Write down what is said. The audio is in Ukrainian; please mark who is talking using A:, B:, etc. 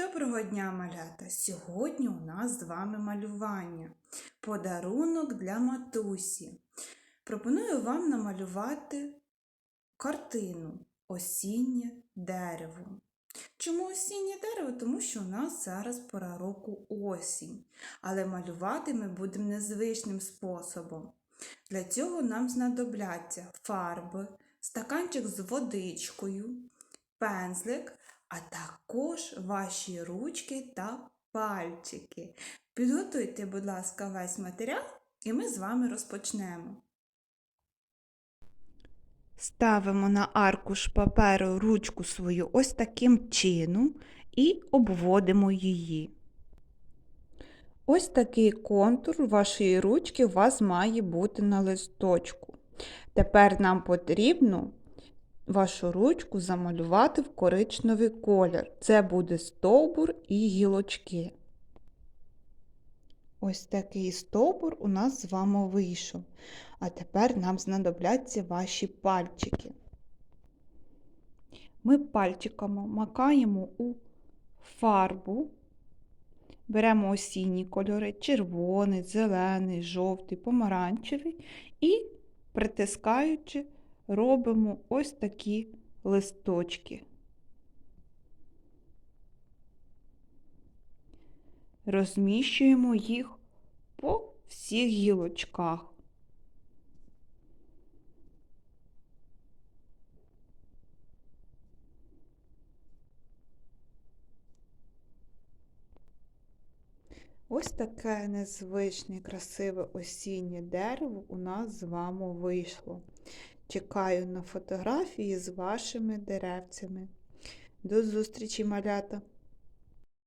A: Доброго дня, малята! Сьогодні у нас з вами малювання. Подарунок для матусі. Пропоную вам намалювати картину Осіннє дерево. Чому осіннє дерево? Тому що у нас зараз пора року осінь. Але малювати ми будемо незвичним способом. Для цього нам знадобляться фарби, стаканчик з водичкою, пензлик, а також ваші ручки та пальчики. Підготуйте, будь ласка, весь матеріал, і ми з вами розпочнемо. Ставимо на аркуш паперу ручку свою ось таким чином і обводимо її. Ось такий контур вашої ручки у вас має бути на листочку. Тепер нам потрібно вашу ручку замалювати в коричневий колір. Це буде стовбур і гілочки. Ось такий стовбур у нас з вами вийшов. А тепер нам знадобляться ваші пальчики. Ми пальчиками макаємо у фарбу, беремо осінні кольори червоний, зелений, жовтий, помаранчевий і притискаючи робимо ось такі листочки. Розміщуємо їх по всіх гілочках. Ось таке незвичне, красиве осіннє дерево у нас з вами вийшло. Чекаю на фотографії з вашими деревцями. До зустрічі, малята!